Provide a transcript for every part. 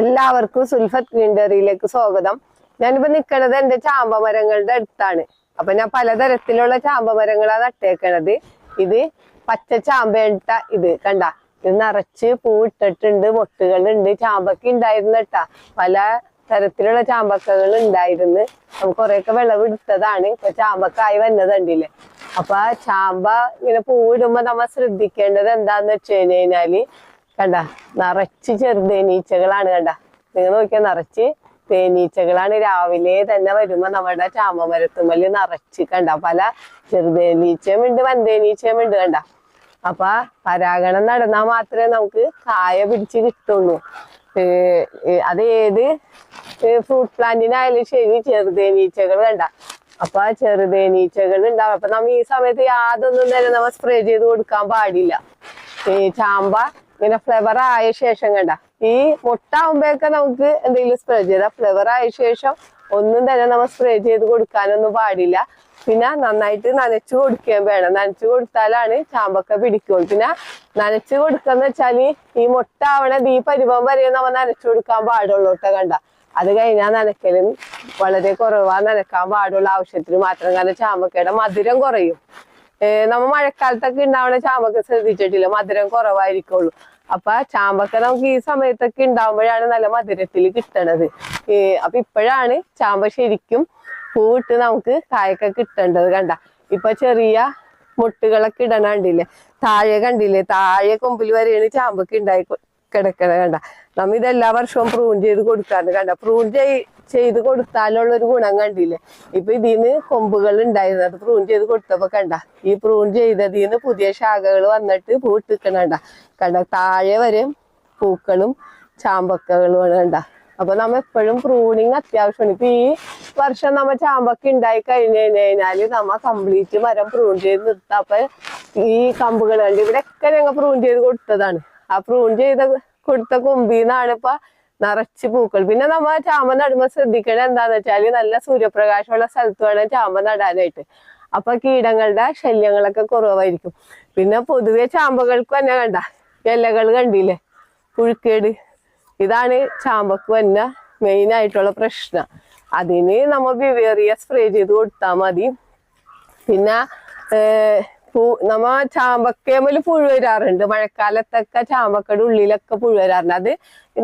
എല്ലാവർക്കും സുൽഫത്ത് ഗ്രീൻഡറിയിലേക്ക് സ്വാഗതം. ഞാനിപ്പോ നിക്കണത് എന്റെ ചാമ്പ മരങ്ങളുടെ അടുത്താണ്. അപ്പൊ ഞാൻ പലതരത്തിലുള്ള ചാമ്പ മരങ്ങളാണ് നട്ടേക്കണത്. ഇത് പച്ച ചാമ്പയിട്ട ഇത് കണ്ട. ഇത് നിറച്ച് പൂവിട്ടിട്ടുണ്ട് മൊട്ടുകളുണ്ട്. ചാമ്പക്ക ഉണ്ടായിരുന്നു കേട്ടാ. പല തരത്തിലുള്ള ചാമ്പക്കകൾ ഉണ്ടായിരുന്നു. നമുക്ക് കുറെയൊക്കെ വിളവെടുത്തതാണ് ഇപ്പൊ ചാമ്പക്കായി വന്നതുണ്ടല്ലേ അപ്പൊ ചാമ്പ ഇങ്ങനെ പൂവിടുമ്പോ നമ്മ ശ്രദ്ധിക്കേണ്ടത് എന്താന്ന് വെച്ച് കഴിഞ്ഞു കഴിഞ്ഞാൽ കണ്ട നിറച്ച് ചെറുതേനീച്ചകളാണ് കണ്ട. നിങ്ങൾ നോക്കിയാൽ നിറച്ച് തേനീച്ചകളാണ് രാവിലെ തന്നെ വരുമ്പോ നമ്മുടെ ചാമമരത്തുമ്മൽ നിറച്ച് കണ്ട പല ചെറുതേനീച്ചയും ഉണ്ട് വൻതേനീച്ചയും ഉണ്ട് കണ്ട. അപ്പൊ പരാഗണം നടന്നാൽ മാത്രമേ നമുക്ക് കായ പിടിച്ച് കിട്ടുള്ളൂ. അത് ഏത്? ഫ്രൂട്ട് പ്ലാന്റിനായാലും ശരി ചെറുതേനീച്ചകൾ കണ്ട. അപ്പൊ ആ ചെറുതേനീച്ചകൾ ഉണ്ടാവും. അപ്പൊ നമ്മ ഈ സമയത്ത് യാതൊന്നും തന്നെ നമ്മ സ്പ്രേ ചെയ്ത് കൊടുക്കാൻ പാടില്ല. ചാമ്പ ഇങ്ങനെ ഫ്ലവർ ആയ ശേഷം കണ്ട ഈ മുട്ടാവുമ്പോഴൊക്കെ നമുക്ക് എന്തെങ്കിലും സ്പ്രേ ചെയ്താൽ ഫ്ലവർ ആയ ശേഷം ഒന്നും തന്നെ നമ്മൾ സ്പ്രേ ചെയ്ത് കൊടുക്കാനൊന്നും പാടില്ല. പിന്നെ നന്നായിട്ട് നനച്ചു കൊടുക്കുകയും വേണം. നനച്ചു കൊടുത്താലാണ് ചാമ്പൊക്കെ പിടിക്കുള്ളൂ. പിന്നെ നനച്ചു കൊടുക്കാന്ന് വെച്ചാൽ ഈ മുട്ട ആവണത് ഈ പരുവം വരെ നമ്മൾ നനച്ചു കൊടുക്കാൻ പാടുള്ളൂ കേട്ടോ കണ്ട. അത് കഴിഞ്ഞാൽ നനയ്ക്കലും വളരെ കുറവാ നനക്കാൻ പാടുള്ള ആവശ്യത്തിന് മാത്രം. കാരണം ചാമ്പക്കയുടെ മധുരം കുറയും. നമ്മ മഴക്കാലത്തൊക്കെ ഉണ്ടാവണ ചാമ്പക്ക ശ്രദ്ധിച്ചിട്ടില്ല? മധുരം കുറവായിരിക്കുള്ളൂ. അപ്പൊ ചാമ്പക്ക നമുക്ക് ഈ സമയത്തൊക്കെ ഉണ്ടാവുമ്പോഴാണ് നല്ല മധുരത്തിൽ കിട്ടണത്. അപ്പൊ ഇപ്പോഴാണ് ചാമ്പ ശരിക്കും പൂവിട്ട് നമുക്ക് കായൊക്കെ കിട്ടേണ്ടത് കണ്ട. ഇപ്പൊ ചെറിയ മുട്ടുകളൊക്കെ ഇടണണ്ടില്ലേ താഴെ കണ്ടില്ലേ? താഴെ കൊമ്പിൽ വരെയാണ് ചാമ്പക്ക ഉണ്ടായി കിടക്കണത് കണ്ട. നമ്മ ഇത് എല്ലാ വർഷവും പ്രൂൺ ചെയ്ത് കൊടുക്കാറുണ്ട് കണ്ട. പ്രൂൺ ചെയ്ത് കൊടുത്താലുള്ള ഒരു ഗുണം കണ്ടില്ലേ? ഇപ്പൊ ഇതിന് കൊമ്പുകൾ ഉണ്ടായിരുന്നു. അത് പ്രൂൺ ചെയ്ത് കൊടുത്തപ്പോ കണ്ട ഈ പ്രൂൺ ചെയ്തതിന് പുതിയ ശാഖകൾ വന്നിട്ട് പൂട്ടിക്കണണ്ട കണ്ട. താഴെ വരെ പൂക്കളും ചാമ്പക്കകളുമാണ് കണ്ട. അപ്പൊ നമ്മ എപ്പോഴും പ്രൂണിങ് അത്യാവശ്യമാണ്. ഇപ്പൊ ഈ വർഷം നമ്മ ചാമ്പക്ക ഉണ്ടായി കഴിഞ്ഞു കഴിഞ്ഞാൽ നമ്മ കംപ്ലീറ്റ് മരം പ്രൂൺ ചെയ്ത് നിർത്താം. അപ്പൊ ഈ കമ്പുകൾ കണ്ട് ഇവിടെയൊക്കെ ഞങ്ങൾ പ്രൂൺ ചെയ്ത് കൊടുത്തതാണ്. ആ പ്രൂൺ ചെയ്ത കൊടുത്ത കൊമ്പിന്നാണ് ഇപ്പൊ നിറച്ച് പൂക്കൾ. പിന്നെ നമ്മ ചാമ്പ നടുമ്പോ ശ്രദ്ധിക്കണം എന്താന്ന് വെച്ചാൽ നല്ല സൂര്യപ്രകാശമുള്ള സ്ഥലത്ത് വേണം ചാമ്പ നടാനായിട്ട്. അപ്പൊ കീടങ്ങളുടെ ശല്യങ്ങളൊക്കെ കുറവായിരിക്കും. പിന്നെ പൊതുവെ ചാമ്പകൾക്ക് തന്നെ കണ്ട. ഇലകൾ കണ്ടില്ലേ? പുഴുക്കേട്. ഇതാണ് ചാമ്പക്ക് വന്ന മെയിൻ ആയിട്ടുള്ള പ്രശ്നം. അതിന് നമ്മ വിവേറിയ സ്പ്രേ ചെയ്ത് കൊടുത്താൽ മതി. പിന്നെ പൂ നമ്മ ചാമ്പക്കേമൽ പുഴു വരാറുണ്ട്. മഴക്കാലത്തൊക്കെ ചാമ്പക്കയുടെ ഉള്ളിലൊക്കെ പുഴു വരാറുണ്ട്. അത്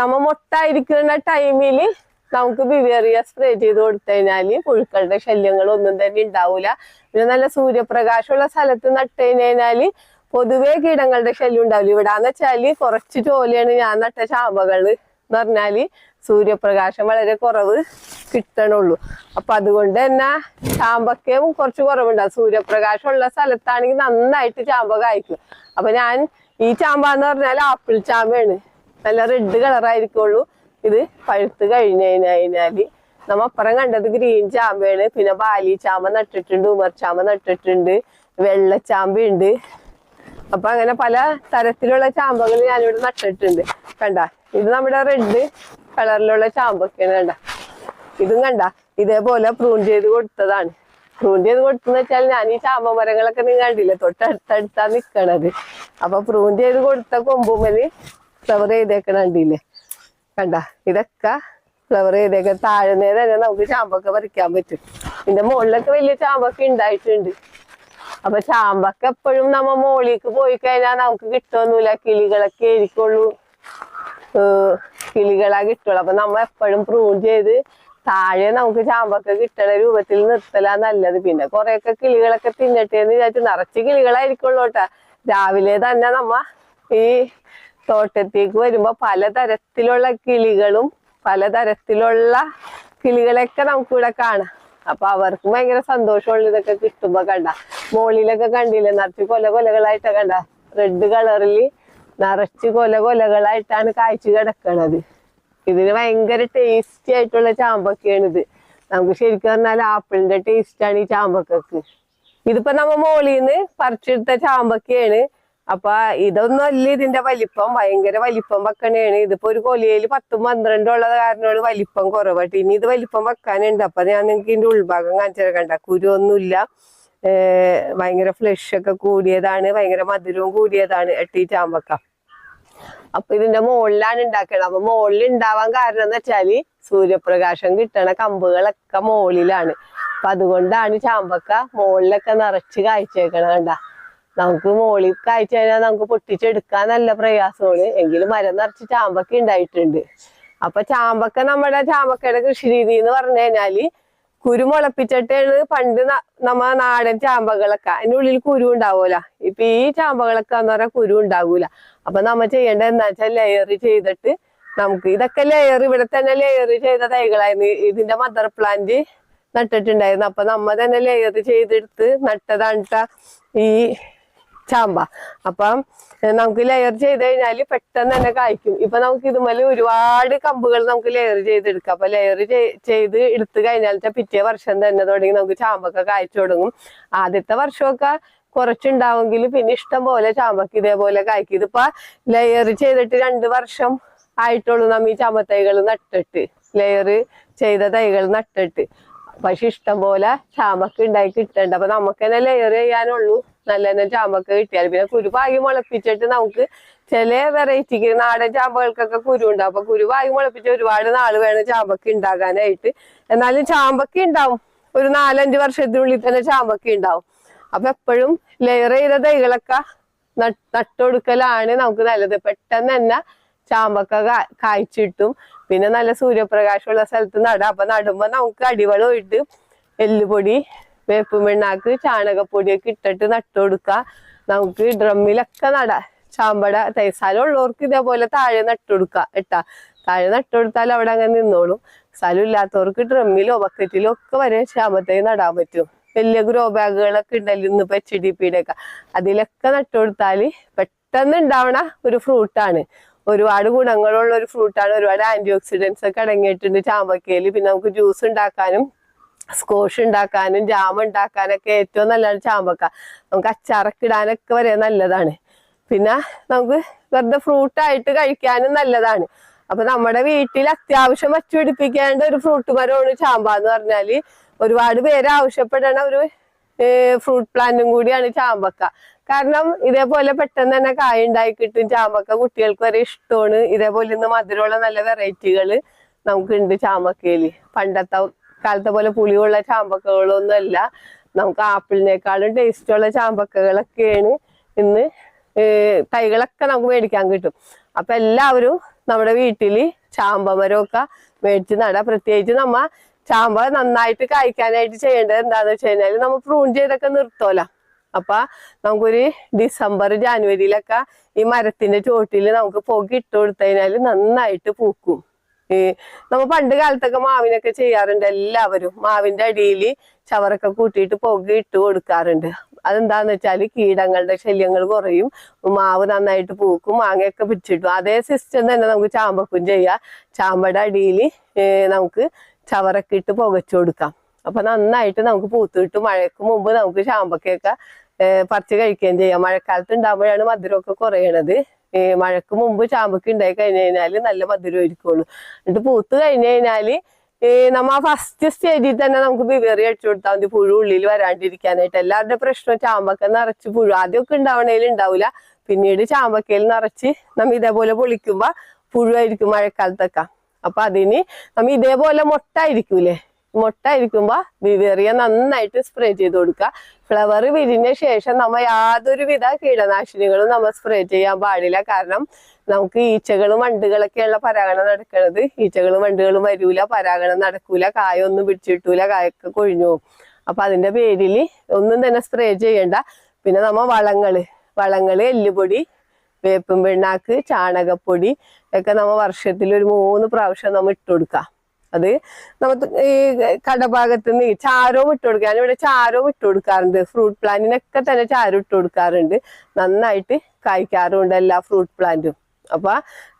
നമ്മ മൊട്ടായിരിക്കുന്ന ടൈമിൽ നമുക്ക് ബിവേറിയ സ്പ്രേ ചെയ്ത് കൊടുത്തു കഴിഞ്ഞാൽ പുഴുക്കളുടെ ശല്യങ്ങളൊന്നും തന്നെ ഉണ്ടാവൂല. പിന്നെ നല്ല സൂര്യപ്രകാശമുള്ള സ്ഥലത്ത് നട്ടു കഴിഞ്ഞാൽ പൊതുവേ കീടങ്ങളുടെ ശല്യം ഉണ്ടാവില്ല. ഇവിടാന്ന് വെച്ചാൽ കുറച്ച് ജോലിയാണ് ഞാൻ നട്ട ചാമ്പകൾ എന്ന് പറഞ്ഞാൽ സൂര്യപ്രകാശം വളരെ കുറവ് കിട്ടണുള്ളൂ. അപ്പൊ അതുകൊണ്ട് തന്നെ ചാമ്പക്കയും കുറച്ച് കുറവുണ്ടാവും സൂര്യപ്രകാശം ഉള്ള സ്ഥലത്താണെങ്കിൽ നന്നായിട്ട് ചാമ്പ കായ്ക്കും. അപ്പൊ ഞാൻ ഈ ചാമ്പ എന്ന് പറഞ്ഞാൽ ആപ്പിൾ ചാമ്പയാണ്. നല്ല റെഡ് കളറായിരിക്കുള്ളൂ ഇത് പഴുത്ത് കഴിഞ്ഞു കഴിഞ്ഞാൽ നമ്മ അപ്പുറം കണ്ടത് ഗ്രീൻ ചാമ്പയാണ്. പിന്നെ ബാലി ചാമ്പ നട്ടിട്ടുണ്ട് ഉമർ ചാമ്പ നട്ടിട്ടുണ്ട് വെള്ളച്ചാമ്പയുണ്ട് അപ്പൊ അങ്ങനെ പല തരത്തിലുള്ള ചാമ്പകൾ ഞാനിവിടെ നട്ടിട്ടുണ്ട്. കണ്ട? ഇത് നമ്മുടെ റെഡ് കളറിലുള്ള ചാമ്പൊക്കെയാണ് കണ്ട. ഇതും കണ്ട. ഇതേപോലെ പ്രൂൺ ചെയ്ത് കൊടുത്തതാണ്. പ്രൂൺ ചെയ്ത് കൊടുത്തെന്ന് വെച്ചാൽ ഞാൻ ഈ ചാമ്പ മരങ്ങളൊക്കെ നിങ്ങൾ കണ്ടില്ലേ? തൊട്ടടുത്തടുത്താ നിക്കണത്. അപ്പൊ പ്രൂൺ ചെയ്ത് കൊടുത്ത കൊമ്പുമൽ ഫ്ലവർ ചെയ്തേക്കണ കണ്ടില്ലേ? കണ്ട? ഇതൊക്കെ ഫ്ലവർ ചെയ്തേക്ക. താഴ്ന്നേ തന്നെ നമുക്ക് ചാമ്പൊക്കെ പറിക്കാൻ പറ്റും. ഇതിന്റെ മുകളിലൊക്കെ വലിയ ചാമ്പൊക്കെ ഉണ്ടായിട്ടുണ്ട്. അപ്പൊ ചാമ്പൊക്കെ എപ്പോഴും നമ്മ മോളിക്ക് പോയി കഴിഞ്ഞാൽ നമുക്ക് കിട്ടുമൊന്നുമില്ല കിളികളൊക്കെ ആയിരിക്കുള്ളൂ. കിളികളാ കിട്ടുള്ളൂ. അപ്പൊ നമ്മ എപ്പോഴും പ്രൂൺ ചെയ്ത് താഴെ നമുക്ക് ചാമ്പക്ക കിട്ടണ രൂപത്തിൽ നിർത്തലാ നല്ലത്. പിന്നെ കുറെയൊക്കെ കിളികളൊക്കെ തിന്നട്ടെ എന്ന് വിചാരിച്ചു നിറച്ച് കിളികളായിരിക്കുള്ളൂ കേട്ടാ. രാവിലെ തന്നെ നമ്മ ഈ തോട്ടത്തേക്ക് വരുമ്പോ പലതരത്തിലുള്ള കിളികളും പലതരത്തിലുള്ള കിളികളൊക്കെ നമുക്കിവിടെ കാണാം. അപ്പൊ അവർക്ക് ഭയങ്കര സന്തോഷമുള്ള ഇതൊക്കെ കിട്ടുമ്പോ കണ്ട. മോളിലൊക്കെ കണ്ടില്ലേ? നിറച്ച് കൊല കൊലകളായിട്ട് കണ്ട. റെഡ് കളറിൽ നിറച്ച് കൊല കൊലകളായിട്ടാണ് കായ്ച്ചു കിടക്കണത്. ഇതിന് ഭയങ്കര ടേസ്റ്റി ആയിട്ടുള്ള ചാമ്പക്കയാണ് ഇത്. നമുക്ക് ശരിക്കും പറഞ്ഞാൽ ആപ്പിളിന്റെ ടേസ്റ്റ് ആണ് ഈ ചാമ്പക്കക്ക്. ഇതിപ്പോ നമ്മ മോളിന്ന് പറിച്ചെടുത്ത ചാമ്പക്കയാണ്. അപ്പൊ ഇതൊന്നും അല്ല ഇതിന്റെ വലിപ്പം. ഭയങ്കര വലിപ്പം വെക്കണേണ്. ഇതിപ്പോ ഒരു കൊലയിൽ പത്തും പന്ത്രണ്ടും ഉള്ളത് കാരണമാണ് വലിപ്പം കുറവായിട്ട്. ഇനി ഇത് വലിപ്പം വെക്കാനുണ്ട്. അപ്പൊ ഞാൻ നിങ്ങൾക്ക് ഇതിന്റെ ഉൾഭാഗം കാണിച്ചു കണ്ട. കുരുവൊന്നുമില്ല ഭയങ്കര ഫ്ലഷ് ഒക്കെ കൂടിയതാണ് ഭയങ്കര മധുരവും കൂടിയതാണ് എട്ടി ചാമ്പക്ക. അപ്പൊ ഇതിന്റെ മുകളിലാണ് ഉണ്ടാക്കണത് അപ്പൊ മുകളിൽ ഉണ്ടാവാൻ കാരണം എന്ന് വെച്ചാൽ സൂര്യപ്രകാശം കിട്ടണ കമ്പുകളൊക്കെ മുകളിലാണ് അപ്പൊ അതുകൊണ്ടാണ് ചാമ്പക്ക മുകളിലൊക്കെ നിറച്ച് കാഴ്ചവെക്കണ കണ്ട. നമുക്ക് മുകളിൽ കാഴ്ച കഴിഞ്ഞാൽ നമുക്ക് പൊട്ടിച്ചെടുക്കാൻ നല്ല പ്രയാസമാണ്. എങ്കിലും മരം നിറച്ച് ചാമ്പക്ക ഉണ്ടായിട്ടുണ്ട് അപ്പൊ ചാമ്പക്ക നമ്മുടെ ചാമ്പക്കയുടെ കൃഷി രീതി എന്ന് പറഞ്ഞു കഴിഞ്ഞാൽ കുരു മുളപ്പിച്ചിട്ടാണ് പണ്ട് നമ്മ നാടൻ ചാമ്പകളൊക്കെ അതിന്റെ ഉള്ളിൽ കുരു ഉണ്ടാവൂല ഇപ്പൊ ഈ ചാമ്പകളൊക്കെ എന്ന് പറഞ്ഞാൽ കുരു ഉണ്ടാവൂല. അപ്പൊ നമ്മ ചെയ്യേണ്ടത് എന്താ വെച്ചാൽ ലെയർ ചെയ്തിട്ട് നമുക്ക് ഇതൊക്കെ ലെയർ ഇവിടെ തന്നെ ലെയർ ചെയ്ത തൈകളായിരുന്നു. ഇതിന്റെ മദർ പ്ലാന്റ് നട്ടിട്ടുണ്ടായിരുന്നു. അപ്പൊ നമ്മ തന്നെ ലെയർ ചെയ്തെടുത്ത് നട്ടതാണ് ഈ ചാമ്പ. അപ്പം നമുക്ക് ലെയർ ചെയ്ത് കഴിഞ്ഞാൽ പെട്ടെന്ന് തന്നെ കായ്ക്കും. ഇപ്പൊ നമുക്ക് ഇതുപോലെ ഒരുപാട് കമ്പുകൾ നമുക്ക് ലെയർ ചെയ്തെടുക്കാം. അപ്പൊ ലെയർ ചെയ്ത് എടുത്തു കഴിഞ്ഞാൽ പിറ്റേ വർഷം തന്നെ തുടങ്ങി നമുക്ക് ചാമ്പൊക്കെ കായ്ച്ചു തുടങ്ങും. ആദ്യത്തെ വർഷമൊക്കെ കുറച്ചുണ്ടാവുമെങ്കിൽ പിന്നെ ഇഷ്ടം പോലെ ചാമ്പക്ക് ഇതേപോലെ കായ്ക്കും. ഇതിപ്പോ ലെയർ ചെയ്തിട്ട് രണ്ട് വർഷം ആയിട്ടുള്ളൂ നമ്മ ഈ ചാമ്പത്തൈകൾ നട്ടിട്ട്. ലെയർ ചെയ്ത തൈകൾ നട്ടിട്ട്. പക്ഷെ ഇഷ്ടം പോലെ ചാമ്പക്ക ഉണ്ടായി കിട്ടണ്ട. അപ്പൊ നമുക്ക് തന്നെ ലെയർ ചെയ്യാനുള്ളൂ. നല്ല തന്നെ ചാമ്പൊക്കെ കിട്ടിയാൽ പിന്നെ കുരു മുളപ്പിച്ചിട്ട് നമുക്ക് ചില വെറൈറ്റിക്ക് നാടൻ ചാമ്പകൾക്കൊക്കെ കുരു ഉണ്ടാവും. അപ്പൊ കുരു മുളപ്പിച്ച് ഒരുപാട് നാൾ വേണം ചാമ്പൊക്കെ ഉണ്ടാകാനായിട്ട് എന്നാലും ചാമ്പൊക്കെ ഉണ്ടാവും ഒരു നാലഞ്ച് വർഷത്തിനുള്ളിൽ തന്നെ ചാമ്പക്ക ഉണ്ടാവും അപ്പൊ എപ്പോഴും ലെയർ ചെയ്ത തൈകളൊക്കെ നട്ടൊടുക്കലാണ് നമുക്ക് നല്ലത്. പെട്ടെന്ന് തന്നെ ചാമ്പക്ക കായ്ച്ചിട്ടും പിന്നെ നല്ല സൂര്യപ്രകാശമുള്ള സ്ഥലത്ത് നടാം. അപ്പൊ നടുമ്പോ നമുക്ക് അടിവളം ഇട്ട് എല്ലുപൊടി വേപ്പ് പിണ്ണാക്ക് ചാണകപ്പൊടിയൊക്കെ ഇട്ടിട്ട് നട്ടുകൊടുക്കുക. നമുക്ക് ഡ്രമ്മിലൊക്കെ നടാ. ചാമ്പട സ്ഥലം ഉള്ളവർക്ക് ഇതേപോലെ താഴെ നട്ടുകൊടുക്കുക ഇട്ടാ താഴെ നട്ടുകൊടുത്താൽ അവിടെ അങ്ങനെ നിന്നോളും. സ്ഥലം ഇല്ലാത്തവർക്ക് ഡ്രമ്മിലോ ബക്കറ്റിലോ ഒക്കെ വരെ ചാമ്പത്തേ നടാൻ പറ്റും. വലിയ ഗ്രോ ബാഗുകളൊക്കെ ഉണ്ടല്ലോ ഇന്നിപ്പോ എച്ച് ഡി പിയുടെ ഒക്കെ. അതിലൊക്കെ നട്ടുകൊടുത്താൽ പെട്ടെന്ന് ഉണ്ടാവണ ഒരു ഫ്രൂട്ടാണ്. ഒരുപാട് ഗുണങ്ങളുള്ള ഒരു ഫ്രൂട്ടാണ്. ഒരുപാട് ആന്റി ഓക്സിഡൻസ് ഒക്കെ അടങ്ങിയിട്ടുണ്ട് ചാമ്പക്കയിൽ പിന്നെ നമുക്ക് ജ്യൂസ് ഉണ്ടാക്കാനും സ്കോഷ് ഉണ്ടാക്കാനും ജാം ഉണ്ടാക്കാനൊക്കെ ഏറ്റവും നല്ലതാണ് ചാമ്പക്ക. നമുക്ക് അച്ചാറൊക്കെ ഇടാനൊക്കെ വരെ നല്ലതാണ്. പിന്നെ നമുക്ക് വെറുതെ ഫ്രൂട്ടായിട്ട് കഴിക്കാനും നല്ലതാണ്. അപ്പൊ നമ്മുടെ വീട്ടിൽ അത്യാവശ്യം വച്ചു പിടിപ്പിക്കേണ്ട ഒരു ഫ്രൂട്ട് മരമാണ് ചാമ്പ എന്ന് പറഞ്ഞാൽ ഒരുപാട് പേര് ആവശ്യപ്പെടണ ഒരു ഫ്രൂട്ട് പ്ലാന്റും കൂടിയാണ് ചാമ്പക്ക. കാരണം ഇതേപോലെ പെട്ടെന്ന് തന്നെ കായ ഉണ്ടായി കിട്ടും. ചാമ്പക്ക കുട്ടികൾക്ക് വരെ ഇഷ്ടമാണ്. ഇതേപോലെ ഇന്ന് മധുരമുള്ള നല്ല വെറൈറ്റികൾ നമുക്കുണ്ട് ചാമ്പക്കയിൽ. പണ്ടത്തെ കാലത്തെ പോലെ പുളിയുള്ള ചാമ്പക്കകളൊന്നും അല്ല. നമുക്ക് ആപ്പിളിനേക്കാളും ടേസ്റ്റുള്ള ചാമ്പക്കകളൊക്കെയാണ് ഇന്ന് തൈകളൊക്കെ നമുക്ക് മേടിക്കാൻ കിട്ടും. അപ്പൊ എല്ലാവരും നമ്മുടെ വീട്ടിൽ ചാമ്പമരമൊക്കെ മേടിച്ച് നട പ്രത്യേകിച്ച് നമ്മ ചാമ്പ നന്നായിട്ട് കായ്ക്കാനായിട്ട് ചെയ്യേണ്ടത് എന്താന്ന് വെച്ച് കഴിഞ്ഞാൽ നമ്മൾ പ്രൂൺ ചെയ്തൊക്കെ നിർത്തോല. അപ്പൊ നമുക്കൊരു ഡിസംബർ ജാനുവരിയിലൊക്കെ ഈ മരത്തിന്റെ ചോട്ടിൽ നമുക്ക് പുക ഇട്ട് കൊടുത്തു കഴിഞ്ഞാൽ നന്നായിട്ട് പൂക്കും. ഈ നമ്മ പണ്ട് കാലത്തൊക്കെ മാവിനൊക്കെ ചെയ്യാറുണ്ട് എല്ലാവരും. മാവിന്റെ അടിയിൽ ചവറൊക്കെ കൂട്ടിയിട്ട് പുക ഇട്ട് കൊടുക്കാറുണ്ട്. അതെന്താന്ന് വെച്ചാൽ കീടങ്ങളുടെ ശല്യങ്ങൾ കുറയും. മാവ് നന്നായിട്ട് പൂക്കും മാങ്ങയൊക്കെ പിടിച്ചിട്ടും അതേ സിസ്റ്റം തന്നെ നമുക്ക് ചാമ്പക്കും ചെയ്യാം. ചാമ്പയുടെ അടിയിൽ നമുക്ക് ചവറൊക്കെ ഇട്ട് പുകച്ചു കൊടുക്കാം. അപ്പൊ നന്നായിട്ട് നമുക്ക് പൂത്തിട്ട് മഴയ്ക്ക് മുമ്പ് നമുക്ക് ചാമ്പക്കയൊക്കെ പറിച്ച് കഴിക്കുകയും ചെയ്യാം. മഴക്കാലത്ത് ഉണ്ടാകുമ്പോഴാണ് മധുരമൊക്കെ കുറയണത്. മഴക്ക് മുമ്പ് ചാമ്പക്ക ഉണ്ടായി കഴിഞ്ഞു കഴിഞ്ഞാൽ നല്ല മധുരം ഇരിക്കുള്ളൂ എന്നിട്ട് പൂത്ത് കഴിഞ്ഞു കഴിഞ്ഞാൽ ഈ നമ്മ ഫസ്റ്റ് സ്റ്റേജിൽ തന്നെ നമുക്ക് ബിവേറി അടിച്ചു കൊടുത്താൽ മതി പുഴു ഉള്ളിൽ വരാണ്ടിരിക്കാനായിട്ട്. എല്ലാവരുടെ പ്രശ്നം ചാമ്പക്ക നിറച്ച് പുഴു ആദ്യമൊക്കെ ഉണ്ടാവണേൽ ഉണ്ടാവില്ല പിന്നീട് ചാമ്പക്കയിൽ നിറച്ച് നമ്മ ഇതേപോലെ പൊളിക്കുമ്പോ പുഴുവായിരിക്കും മഴക്കാലത്തൊക്കെ. അപ്പൊ അതിന് നമ്മ ഇതേപോലെ മൊട്ടായിരിക്കൂലേ മൊട്ടായിരിക്കുമ്പോ വിവേറിയ നന്നായിട്ട് സ്പ്രേ ചെയ്ത് കൊടുക്കുക. ഫ്ലവർ വിരിഞ്ഞ ശേഷം നമ്മ യാതൊരുവിധ കീടനാശിനികളും നമ്മൾ സ്പ്രേ ചെയ്യാൻ പാടില്ല. കാരണം നമുക്ക് ഈച്ചകളും വണ്ടുകളൊക്കെയുള്ള പരാഗണം നടക്കുന്നത് ഈച്ചകളും വണ്ടുകളും വരൂല പരാഗണം നടക്കൂല കായൊന്നും പിടിച്ചിട്ടൂല കായൊക്കെ കൊഴിഞ്ഞു പോകും. അപ്പൊ അതിന്റെ പേരിൽ ഒന്നും തന്നെ സ്പ്രേ ചെയ്യണ്ട. പിന്നെ നമ്മ വളങ്ങൾ വളങ്ങൾ എല്ലുപൊടി വേപ്പും പിണ്ണാക്ക് ചാണകപ്പൊടി ഒക്കെ നമ്മ വർഷത്തിൽ ഒരു മൂന്ന് പ്രാവശ്യം നമ്മൾ ഇട്ട് കൊടുക്കാം അത് നമുക്ക് ഈ കടഭാഗത്ത് നിന്ന് ചാരവും ഇട്ട് കൊടുക്കുക. ഞാനിവിടെ ചാരവും ഇട്ട് കൊടുക്കാറുണ്ട്. ഫ്രൂട്ട് പ്ലാന്റിനൊക്കെ തന്നെ ചാരം ഇട്ട് കൊടുക്കാറുണ്ട്. നന്നായിട്ട് കായ്ക്കാറുണ്ട് എല്ലാ ഫ്രൂട്ട് പ്ലാന്റും. അപ്പൊ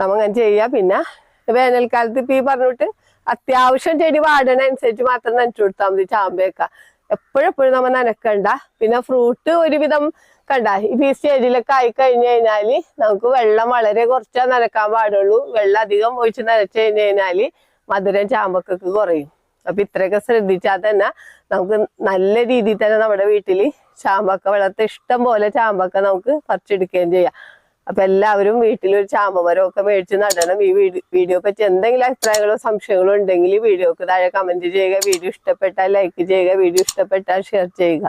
നമ്മൾ അങ്ങനെ ചെയ്യാ. പിന്നെ വേനൽക്കാലത്ത് ഇപ്പൊ ഈ പറഞ്ഞിട്ട് അത്യാവശ്യം ചെടി വാടണനുസരിച്ച് മാത്രം നനച്ചു കൊടുത്താൽ മതി ചാമ്പയൊക്കെ. എപ്പോഴെപ്പോഴും നമ്മൾ നനക്കണ്ട. പിന്നെ ഫ്രൂട്ട് ഒരുവിധം കണ്ട ഈ സ്റ്റേജിലൊക്കെ ആയി കഴിഞ്ഞു കഴിഞ്ഞാൽ നമുക്ക് വെള്ളം വളരെ കുറച്ചാ നനക്കാൻ പാടുള്ളൂ. വെള്ളം അധികം ഒഴിച്ച് നനച്ചു കഴിഞ്ഞു കഴിഞ്ഞാൽ മധുരം ചാമ്പക്കൊക്കെ കുറയും. അപ്പൊ ഇത്രയൊക്കെ ശ്രദ്ധിച്ചാൽ തന്നെ നമുക്ക് നല്ല രീതിയിൽ തന്നെ നമ്മുടെ വീട്ടിൽ ചാമ്പക്ക വളർത്ത ഇഷ്ടം പോലെ ചാമ്പക്ക നമുക്ക് പറിച്ചെടുക്കുകയും ചെയ്യാം. അപ്പൊ എല്ലാവരും വീട്ടിലൊരു ചാമ്പമരം ഒക്കെ മേടിച്ച് നടണം. ഈ വീഡിയോ പറ്റി എന്തെങ്കിലും അഭിപ്രായങ്ങളോ സംശയങ്ങളോ ഉണ്ടെങ്കിൽ വീഡിയോക്ക് താഴെ കമന്റ് ചെയ്യുക. വീഡിയോ ഇഷ്ടപ്പെട്ടാൽ ലൈക്ക് ചെയ്യുക. വീഡിയോ ഇഷ്ടപ്പെട്ടാൽ ഷെയർ ചെയ്യുക.